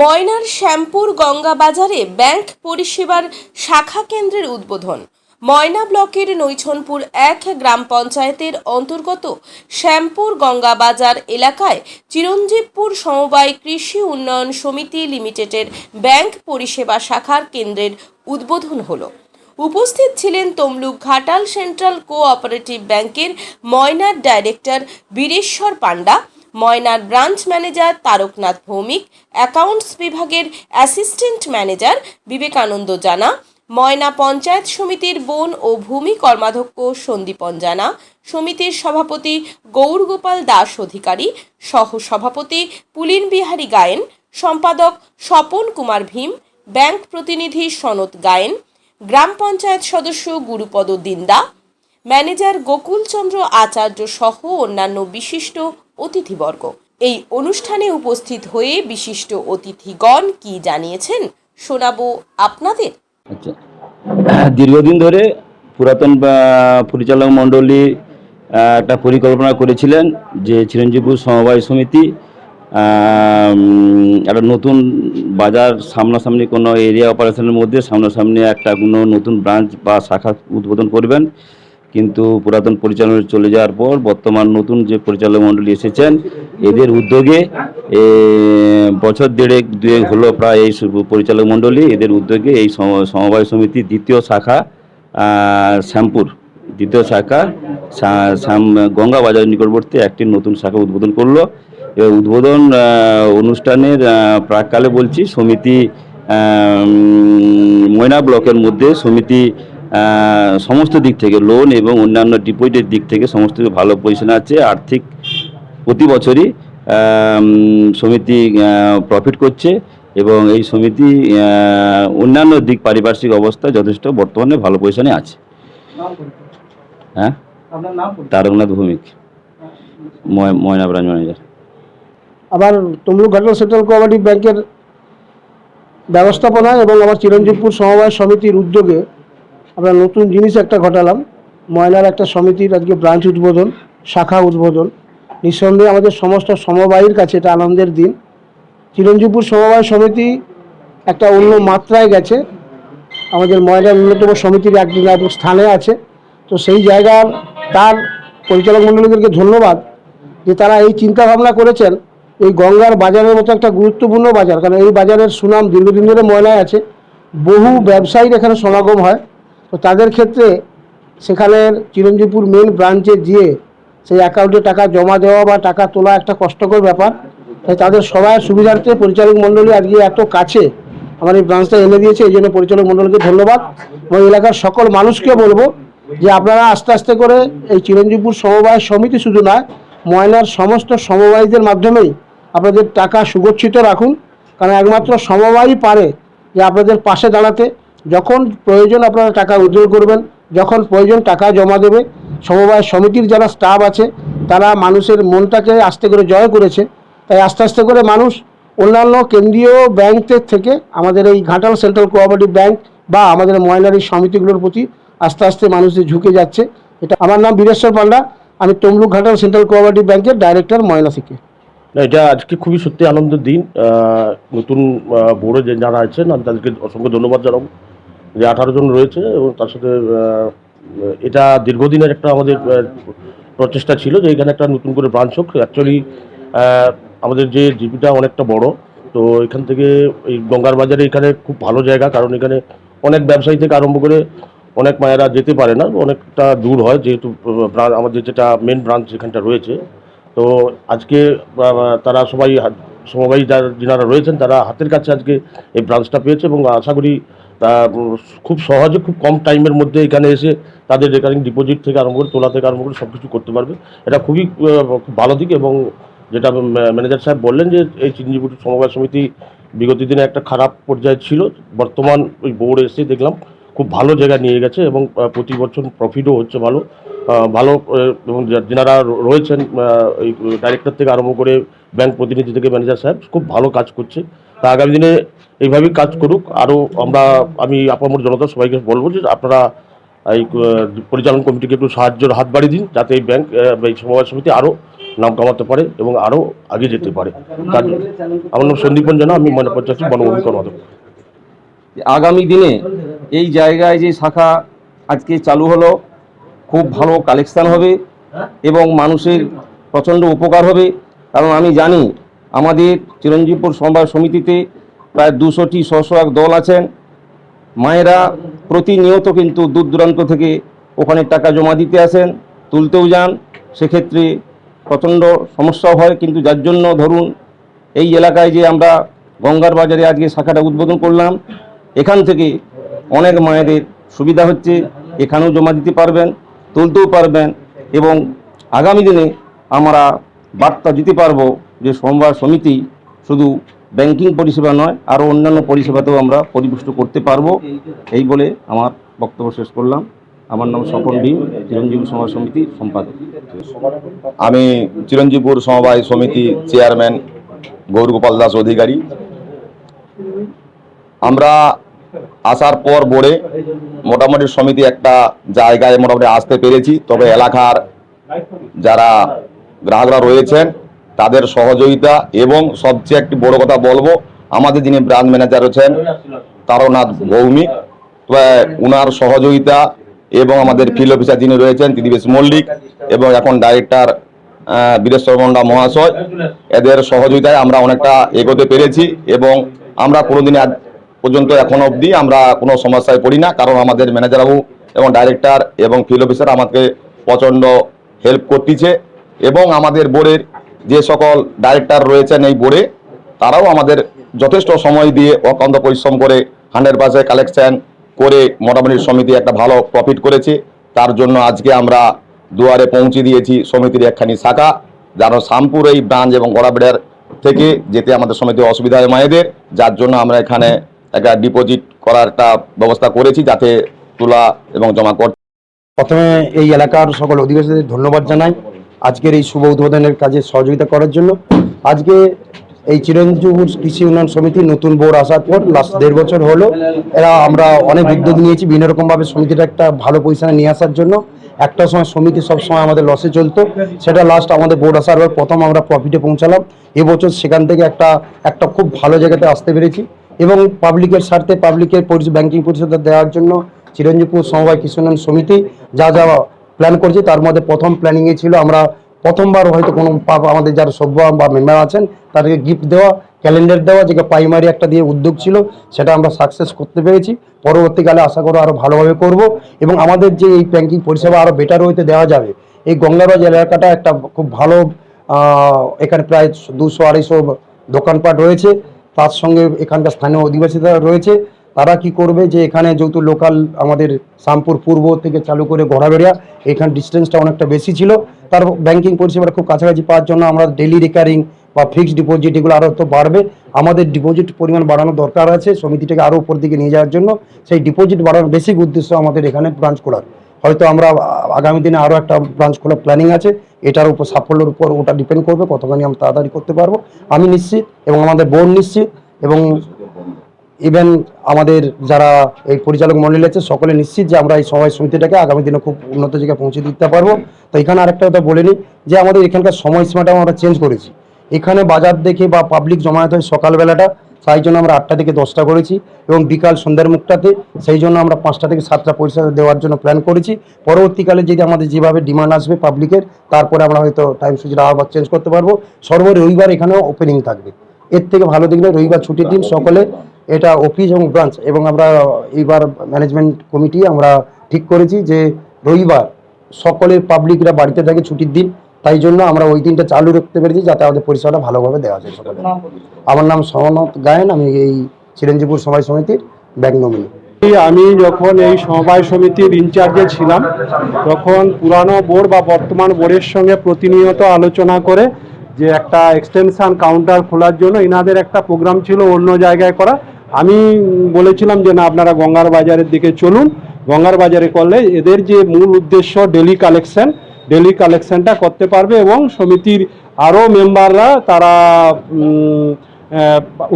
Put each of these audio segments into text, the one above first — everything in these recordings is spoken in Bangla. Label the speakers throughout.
Speaker 1: ময়নার শ্যামপুর গঙ্গা বাজারে ব্যাংক পরিষেবার শাখা কেন্দ্রের উদ্বোধন। ময়না ব্লকের নৈছনপুর এক গ্রাম পঞ্চায়েতের অন্তর্গত শ্যামপুর গঙ্গা বাজার এলাকায় চিরঞ্জীবপুর সমবায় কৃষি উন্নয়ন সমিতি লিমিটেডের ব্যাংক পরিষেবা শাখার কেন্দ্রের উদ্বোধন হলো। উপস্থিত ছিলেন তমলুক ঘাটাল সেন্ট্রাল কোঅপারেটিভ ব্যাংকের ময়নার ডাইরেক্টর বীরেশ্বর পাণ্ডা ময়নার branch manager Taraknath Bhowmik, accounts বিভাগের অ্যাসিস্ট্যান্ট ম্যানেজার বিবেকানন্দ জানা, ময়না পঞ্চায়েত সমিতির বন ও ভূমি কর্মাধ্যক্ষ সন্দীপন জানা, সমিতির সভাপতি গৌরগোপাল দাস অধিকারী সহ সভাপতি পুলিন বিহারী গায়েন, সম্পাদক স্বপন কুমার ভীম, ব্যাংক প্রতিনিধি সনত গায়েন, গ্রাম পঞ্চায়েত সদস্য গুরুপদ দিন্দা, ম্যানেজার গোকুলচন্দ্র আচার্য সহ অন্যান্য বিশিষ্ট অতিথিবর্গ। এই অনুষ্ঠানে উপস্থিত হয়ে বিশিষ্ট অতিথিগণ কি জানিয়েছেন শোনাবো আপনাদের।
Speaker 2: আচ্ছা। দীর্ঘদিন ধরে পুরাতন পরিচালক মণ্ডলী একটা পরিকল্পনা করেছিলেন যে চিরঞ্জীবপুর সমবায় সমিতি একটা নতুন বাজার, সামনাসামনি কোনো এরিয়া অপারেশনের মধ্যে সামনাসামনি একটা কোনো নতুন ব্রাঞ্চ বা শাখা উদ্বোধন করবেন। কিন্তু পুরাতন পরিচালনা চলে যাওয়ার পর বর্তমান নতুন যে পরিচালক মণ্ডলী এসেছেন, এদের উদ্যোগে বছর দেড়েক দুয়েক হলো প্রায় এই পরিচালক মণ্ডলী, এদের উদ্যোগে এই সম- সমবায় সমিতির দ্বিতীয় শাখা শ্যামপুর। দ্বিতীয় শাখা গঙ্গা বাজার নিকটবর্তী একটি নতুন শাখা উদ্বোধন করল। এবং উদ্বোধন অনুষ্ঠানের প্রাককালে বলছি, সমিতি ময়না ব্লকের মধ্যে সমিতি সমস্ত দিক থেকে লোন এবং অন্যান্য ডিপোজিটের দিক থেকে সমস্ত ভালো পজিশনে আছে, আর্থিক প্রতি বছরই সমিতি প্রফিট করছে এবং এই সমিতি অন্যান্য দিক পারিপার্শ্বিক অবস্থা যথেষ্ট বর্তমানে ভালো পজিশনে আছে হ্যাঁ। তারকনাথ ভৌমিক, ময়- ময়না ম্যানেজার
Speaker 3: আবার তমলুক ঘাটাল সেন্ট্রাল কোঅপারেটিভ ব্যাংকের ব্যবস্থাপনা এবং আমার চিরঞ্জীবপুর সমবায় সমিতির উদ্যোগে আমরা নতুন জিনিস একটা ঘটালাম। ময়নার একটা সমিতির আজকে ব্রাঞ্চ উদ্বোধন, শাখা উদ্বোধন। নিঃসন্দেহে আমাদের সমস্ত সমবায়ীর কাছে এটা আনন্দের দিন। চিরঞ্জীবপুর সমবায় সমিতি একটা অন্য মাত্রায় গেছে। আমাদের ময়নার অন্যতম সমিতির এক এক স্থানে আছে। তো সেই জায়গার তার পরিচালক মণ্ডলীদেরকে ধন্যবাদ যে তারা এই চিন্তা ভাবনা করেছেন, এই গঙ্গার বাজারের মতো একটা গুরুত্বপূর্ণ বাজার। কারণ এই বাজারের সুনাম দীর্ঘদিন ধরে ময়নায় আছে। বহু ব্যবসায়ীর এখানে সমাগম হয়। তো তাদের ক্ষেত্রে সেখানের চিরঞ্জীবপুর মেন ব্রাঞ্চে গিয়ে সেই অ্যাকাউন্টে টাকা জমা দেওয়া বা টাকা তোলা একটা কষ্টকর ব্যাপার। তাই তাদের সবাই সুবিধার্থে পরিচালক মণ্ডলী আজকে এত কাছে আমার এই ব্রাঞ্চটা এনে দিয়েছে, এই জন্য পরিচালক মণ্ডলীকে ধন্যবাদ। এবং এলাকার সকল মানুষকে বলব যে আপনারা আস্তে আস্তে করে এই চিরঞ্জীবপুর সমবায় সমিতি শুধু নয়, ময়নার সমস্ত সমবায়ীদের মাধ্যমেই আপনাদের টাকা সুগচ্ছিত রাখুন। কারণ একমাত্র সমবায়ই পারে যে আপনাদের পাশে দাঁড়াতে। যখন প্রয়োজন আপনারা টাকা উইথড্র করবেন, যখন প্রয়োজন টাকা জমা দেবে, সমবায় সমিতির যারা স্টাফ আছে, তারা মানুষের মনটাকে আস্তে করে জয় করেছে। তাই আস্তে আস্তে করে মানুষ অন্যান্য কেন্দ্রীয় ব্যাংকের থেকে আমাদের এই ঘাটাল সেন্ট্রাল কোঅপারেটিভ ব্যাংক বা আমাদের ময়নার এই সমিতিগুলোর প্রতি আস্তে আস্তে মানুষদের ঝুঁকে যাচ্ছে। এটা আমার নাম বীরেশ্বর পান্ডা, আমি তমলুক ঘাটাল সেন্ট্রাল কোঅপারেটিভ ব্যাংকের ডাইরেক্টর ময়না থেকে
Speaker 4: এটা আজকে খুবই সত্যি আনন্দের দিন। নতুন বোর্ডে যারা আছেন, আমি তাদেরকে অসংখ্য ধন্যবাদ জানাব। যে আঠারো জন রয়েছে এবং তার সাথে এটা দীর্ঘদিনের একটা আমাদের প্রচেষ্টা ছিল যে এখানে একটা নতুন করে ব্রাঞ্চ হোক। অ্যাকচুয়ালি আমাদের যে জিপিটা অনেকটা বড়, তো এখান থেকে এই গঙ্গার বাজারে এখানে খুব ভালো জায়গা, কারণ এখানে অনেক ব্যবসায়ী থেকে আরম্ভ করে অনেক মায়েরা যেতে পারে না, অনেকটা দূর হয় যেহেতু আমাদের যেটা মেন ব্রাঞ্চ এখানটা রয়েছে। তো আজকে তারা সবাই সমবায়ী যারা যিনারা রয়েছেন, তারা হাতের কাছে আজকে এই ব্রাঞ্চটা পেয়েছে এবং আশা করি তা খুব সহজে খুব কম টাইমের মধ্যে এখানে এসে তাদের রেকারিং ডিপোজিট থেকে আরম্ভ করে তোলা থেকে আরম্ভ করে সব কিছু করতে পারবে। এটা খুবই খুব ভালো দিক এবং যেটা ম্যানেজার সাহেব বললেন যে এই চিরঞ্জীবী সমবায় সমিতি বিগত দিনে একটা খারাপ পর্যায়ে ছিল। বর্তমান ওই বোর্ড এসে দেখলাম খুব ভালো জায়গায় নিয়ে গেছে এবং প্রতি বছর প্রফিটও হচ্ছে ভালো। ভালো এবং যিনারা রয়েছেন এই ডাইরেক্টর থেকে আরম্ভ করে ব্যাংক প্রতিনিধি থেকে ম্যানেজার সাহেব খুব ভালো কাজ করছে। তা আগামী দিনে এইভাবেই কাজ করুক। আরও আমরা, আমি আপামর জনতা সবাইকে বলব যে আপনারা এই পরিচালন কমিটিকে একটু সাহায্যের হাত বাড়িয়ে দিন যাতে এই ব্যাংক এই সমবায় সমিতি আরও নাম কামাতে পারে এবং আরও আগে যেতে পারে। তার আমার নাম সন্দীপন জানা আমি মনে পঞ্চায়েত বনভূমি
Speaker 2: আগামী দিনে এই জায়গায় যে শাখা আজকে চালু হলো, খুব ভালো কালেকশান হবে এবং মানুষের প্রচণ্ড উপকার হবে। কারণ আমি জানি আমাদের চিরঞ্জীবপুর সমবায় সমিতিতে প্রায় দুশোটি এক দল আছেন। মায়েরা প্রতিনিয়ত কিন্তু দূর দূরান্ত থেকে ওখানে টাকা জমা দিতে আসেন, তুলতেও যান। সেক্ষেত্রে প্রচণ্ড সমস্যাও হয়, কিন্তু যার জন্য ধরুন এই এলাকায় যে আমরা গঙ্গার বাজারে আজকে শাখাটা উদ্বোধন করলাম, এখান থেকে অনেক মায়েদের সুবিধা হচ্ছে, এখানেও জমা দিতে পারবেন, তুলতেও পারবেন এবং আগামী দিনে আমরা বার্তা দিতে পারব যে সমবায় সমিতি শুধু ব্যাংকিং পরিষেবা নয় আরও অন্যান্য পরিষেবাতেও আমরা পরিপুষ্ট করতে পারব। এই বলে আমার বক্তব্য শেষ করলাম। আমার নাম স্বপন ভীম, চিরঞ্জীবী সমাজ সমিতির সম্পাদক।
Speaker 5: আমি চিরঞ্জীবপুর সমবায় সমিতি চেয়ারম্যান গৌরগোপাল দাস অধিকারী। আমরা আসার পর বোর্ডে মোটামুটি সমিতি একটা জায়গায় মোটামুটি আসতে পেরেছি, তবে এলাকার যারা গ্রাহকরা রয়েছেন তাদের সহযোগিতা এবং সবচেয়ে একটি বড় কথা বলব, আমাদের যিনি ব্রাঞ্চ ম্যানেজার আছেন তারনাথ ভৌমিক উনার সহযোগিতা এবং আমাদের ফিল্ড অফিসার যিনি রয়েছেন তিদিবেশ মল্লিক এবং এখন ডাইরেক্টর বীরেশ্বর মন্ডা মহাশয়, এদের সহযোগিতায় আমরা অনেকটা এগোতে পেরেছি এবং আমরা কোনোদিন আজ পর্যন্ত এখন অবধি আমরা কোনো সমস্যায় পড়ি না, কারণ আমাদের ম্যানেজারবাবু এবং ডাইরেক্টর এবং ফিল্ড অফিসার আমাকে প্রচণ্ড হেল্প করতেছে এবং আমাদের বোর্ডের যে সকল ডাইরেক্টর রয়েছেন এই বোর্ডে তারাও আমাদের যথেষ্ট সময় দিয়ে অক্লান্ত পরিশ্রম করে হান্ড্রেড পার্সেন্ট কালেকশন করে মোটামুটি সমিতি একটা ভালো প্রফিট করেছে। তার জন্য আজকে আমরা দুয়ারে পৌঁছে দিয়েছি সমিতির একখানি শাখা, যেন শামপুর এই ব্রাঞ্চ এবং গড়াবেড়ার থেকে যেতে আমাদের সমিতির অসুবিধা হয় মায়েদের। যার জন্য আমরা এখানে একটা ডিপোজিট করার একটা ব্যবস্থা করেছি যাতে তোলা এবং জমা করতে
Speaker 6: প্রথমে এই এলাকার সকল অধিবাসীদের ধন্যবাদ জানাই। আজকের এই শুভ উদ্বোধনের কাজে সহযোগিতা করার জন্য আজকে এই চিরঞ্জীবপুর কৃষি উন্নয়ন সমিতি নতুন বোর্ড আসার পর লাস্ট দেড় বছর হলো, এরা আমরা অনেক উদ্যোগ নিয়েছি বিভিন্ন রকমভাবে সমিতিটা একটা ভালো পজিশনে নিয়ে আসার জন্য। একটা সময় সমিতি সব সময় আমাদের লসে চলতো, সেটা লাস্ট আমাদের বোর্ড আসার পর প্রথম আমরা প্রফিটে পৌঁছালাম। এবছর সেখান থেকে একটা একটা খুব ভালো জায়গাতে আসতে পেরেছি এবং পাবলিকের স্বার্থে পাবলিকের ব্যাংকিং পরিষেবা দেওয়ার জন্য চিরঞ্জীবপুর সমবায় কৃষি উন্নয়ন সমিতি যা যা প্ল্যান করছে। তার মধ্যে প্রথম প্ল্যানিংয়ে ছিল আমরা প্রথমবার হয়তো কোনো আমাদের যারা সভ্য বা মেম্বার আছেন, তাদেরকে গিফট দেওয়া ক্যালেন্ডার দেওয়া যেটা প্রাইমারি একটা দিয়ে উদ্যোগ ছিল, সেটা আমরা সাকসেস করতে পেরেছি। পরবর্তীকালে আশা করো আরও ভালোভাবে করব এবং আমাদের যে এই ব্যাঙ্কিং পরিষেবা আরও বেটার হইতে দেওয়া যাবে। এই গঙ্গাবাজ এলাকাটা একটা খুব ভালো এখানে প্রায় দুশো আড়াইশো দোকানপাট রয়েছে। তার সঙ্গে এখানকার স্থানীয় অধিবাসীরা রয়েছে। তারা কি করবে যে এখানে যেহেতু লোকাল আমাদের শামপুর পূর্ব থেকে চালু করে গড়াবেড়িয়া, এখানে ডিস্টেন্সটা অনেকটা বেশি ছিল। তার ব্যাংকিং পরিষেবাটা খুব কাছাকাছি পাওয়ার জন্য আমরা ডেলি রিকারিং বা ফিক্সড ডিপোজিট এগুলো আরও তো বাড়বে। আমাদের ডিপোজিট পরিমাণ বাড়ানোর দরকার আছে সমিতিটাকে আরও উপর দিকে নিয়ে যাওয়ার জন্য। সেই ডিপোজিট বাড়ানোর বেসিক উদ্দেশ্য আমাদের এখানে ব্রাঞ্চ খোলার। হয়তো আমরা আগামী দিনে আরও একটা ব্রাঞ্চ খোলার প্ল্যানিং আছে। এটার উপর সাফল্যের উপর ওটা ডিপেন্ড করবে, কতখানি আমরা তাড়াতাড়ি করতে পারব। আমি নিশ্চিত এবং আমাদের বোর্ড নিশ্চিত এবং ইভেন আমাদের যারা এই পরিচালক মন্ডলী আছে, সকলে নিশ্চিত যে আমরা এই সময় সমিতিটাকে আগামী দিনে খুব উন্নত জায়গায় পৌঁছে দিতে পারব। তো এখানে আরেকটা কথা বলে নিই যে আমাদের এখানকার সময় সীমাটাও আমরা চেঞ্জ করেছি। এখানে বাজার দেখে বা পাবলিক জমায়েত হয় সকালবেলাটা তাই জন্য আমরা আটটা থেকে দশটা করেছি এবং বিকাল সন্ধ্যার মুখটাতে সেই জন্য আমরা পাঁচটা থেকে সাতটা পরিষেবা দেওয়ার জন্য প্ল্যান করেছি। পরবর্তীকালে যদি আমাদের যেভাবে ডিমান্ড আসবে পাবলিকের তারপরে আমরা হয়তো টাইম সূচিটা আবার চেঞ্জ করতে পারব। সর্ব রবিবার এখানেও ওপেনিং থাকবে। এর থেকে ভালো দিন রবিবার ছুটির দিন সকলে এটা অফিস এবং ব্রাঞ্চ এবং আমরা এইবার ম্যানেজমেন্ট কমিটি আমরা ঠিক করেছি যে রবিবার সকলের পাবলিকরা বাড়িতে থাকে ছুটির দিন তাই জন্য আমরা ওই দিনটা চালু রাখতে পেরেছি যাতে আমাদের পরিষেবাটা ভালোভাবে দেওয়া যায় সকলে আমার নাম সমানত গায়েন আমি এই চিরঞ্জীবপুর সমাজ সমিতির ব্যাংক নমিনি
Speaker 7: আমি যখন এই সমবায় সমিতির ইনচার্জে ছিলাম তখন পুরানো বোর্ড বা বর্তমান বোর্ডের সঙ্গে প্রতিনিয়ত আলোচনা করে যে একটা এক্সটেনশন কাউন্টার খোলার জন্য এনাদের একটা প্রোগ্রাম ছিল অন্য জায়গায় করা। আমি বলেছিলাম যে না, আপনারা গঙ্গার বাজারের দিকে চলুন। গঙ্গার বাজারে করলে এদের যে মূল উদ্দেশ্য ডেলি কালেকশন, ডেলি কালেকশনটা করতে পারবে এবং সমিতির আরও মেম্বাররা তারা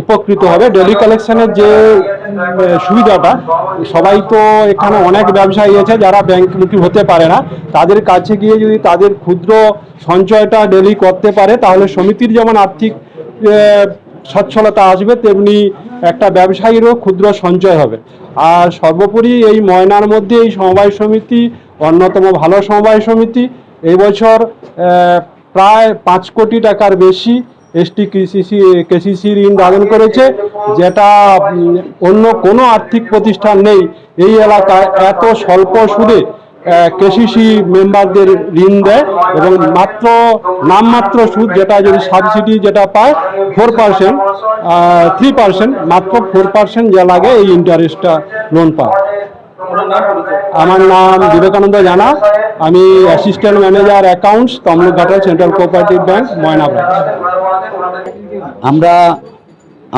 Speaker 7: উপকৃত হবে। ডেলি কালেকশনের যে সুবিধাটা, সবাই তো এখানে অনেক ব্যবসায়ী আছে যারা ব্যাংকমুখী হতে পারে না। তাদের কাছে গিয়ে যদি তাদের ক্ষুদ্র সঞ্চয়টা ডেলি করতে পারে, তাহলে সমিতির যেমন আর্থিক সচ্ছলতা আসবে, তেমনি একটা ব্যবসায়ীরও ক্ষুদ্র সঞ্চয় হবে। আর সর্বোপরি এই ময়নার মধ্যে এই সমবায় সমিতি অন্যতম ভালো সমবায় সমিতি। এই বছর প্রায় পাঁচ কোটি টাকার বেশি এসটি কৃষি কেসিসি ঋণ দান করেছে, যেটা অন্য কোনো আর্থিক প্রতিষ্ঠান নেই। এই এলাকায় এত স্বল্প সুদে কেসিসি মেম্বারদের ঋণ দেয় এবং মাত্র, নামমাত্র সুদ যেটা যদি সাবসিডি যেটা পায় ফোর পার্সেন্ট থ্রি পার্সেন্ট মাত্র ফোর পার্সেন্ট যা লাগে এই ইন্টারেস্টটা লোন পায়। আমার নাম বিবেকানন্দ জানা। আমি assistant manager accounts Tamlukghata central cooperative bank Moyna branch
Speaker 8: আমরা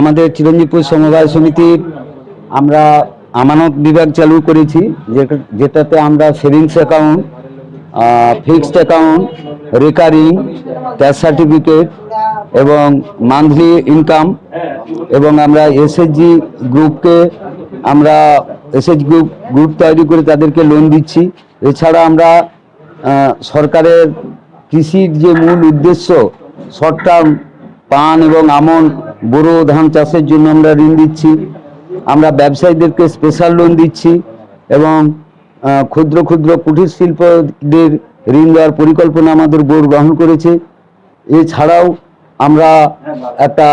Speaker 8: আমাদের চিরঞ্জীবপুর সমবায় সমিতির আমরা আমানত বিভাগ চালু করেছি যেটাতে আমরা savings account fixed account, recurring, cash certificate এবং মান্থলি ইনকাম এবং আমরা এসএইচজি গ্রুপকে আমরা এসএইচ গ্রুপ গ্রুপ তৈরি করে তাদেরকে লোন দিচ্ছি। এছাড়া আমরা সরকারের কৃষির যে মূল উদ্দেশ্য শর্ট টার্ম পান এবং আমন বোরো ধান চাষের জন্য আমরা ঋণ দিচ্ছি। আমরা ব্যবসায়ীদেরকে স্পেশাল লোন দিচ্ছি এবং ক্ষুদ্র ক্ষুদ্র কুটির শিল্পদের ঋণ দেওয়ার পরিকল্পনা আমাদের বোর্ড গ্রহণ করেছে। এছাড়াও আমরা একটা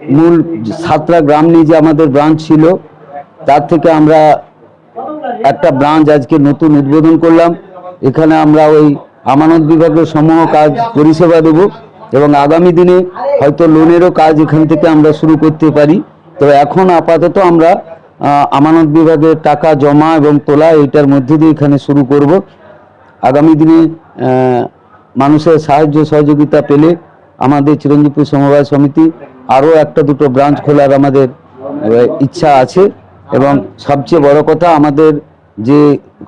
Speaker 8: মূল সাতটা গ্রাম নিয়ে যে আমাদের ব্রাঞ্চ ছিল, তার থেকে আমরা একটা ব্রাঞ্চ আজকে নতুন উদ্বোধন করলাম। এখানে আমরা ওই আমানত বিভাগের সমূহ কাজ পরিষেবা দেব এবং আগামী দিনে হয়তো লোনেরও কাজ এখান থেকে আমরা শুরু করতে পারি। তো এখন আপাতত আমরা আমানত বিভাগের টাকা জমা এবং তোলা এইটার মধ্যে দিয়ে এখানে শুরু করব। আগামী দিনে মানুষের সাহায্য সহযোগিতা পেলে আমাদের চিরঞ্জীবপুর সমবায় সমিতি আরও একটা দুটো ব্রাঞ্চ খোলার আমাদের ইচ্ছা আছে এবং সবচেয়ে বড় কথা আমাদের যে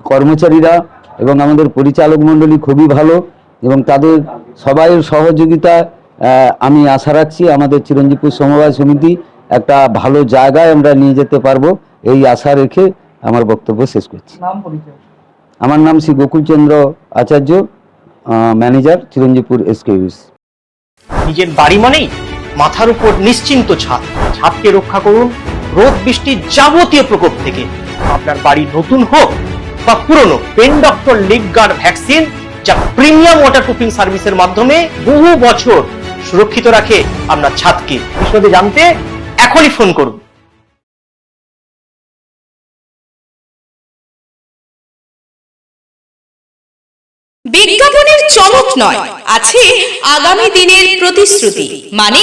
Speaker 8: কর্মচারীরা এবং আমাদের পরিচালক মণ্ডলী খুবই ভালো এবং তাদের সবাইয়ের সহযোগিতা আমি আশা রাখছি আমাদের চিরঞ্জীবপুর সমবায় সমিতি একটা ভালো জায়গায় আমরা নিয়ে যেতে পারব এই আশা রেখে আমার বক্তব্য শেষ করছি। আমার নাম শ্রী গোকুলচন্দ্র আচার্য ম্যানেজার চিরঞ্জীবপুর এসকেইউস
Speaker 9: নিজের বাড়ি মানেই মাথার উপর নিশ্চিন্ত ছাদ। ছাদকে রক্ষা করুন রোদ বৃষ্টির যাবতীয় প্রকোপ থেকে। আপনার বাড়ি নতুন হোক বা পুরনো pen doctor leak guard vaccine যা প্রিমিয়াম ওয়াটার প্রুফিং সার্ভিসের মাধ্যমে বহু বছর সুরক্ষিত রাখে আপনার ছাদকে। বিশদে জানতে এখনই ফোন করুন।
Speaker 1: বিজ্ঞাপনের চমক নয় আছে আগামী দিনের প্রতিশ্রুতি মানে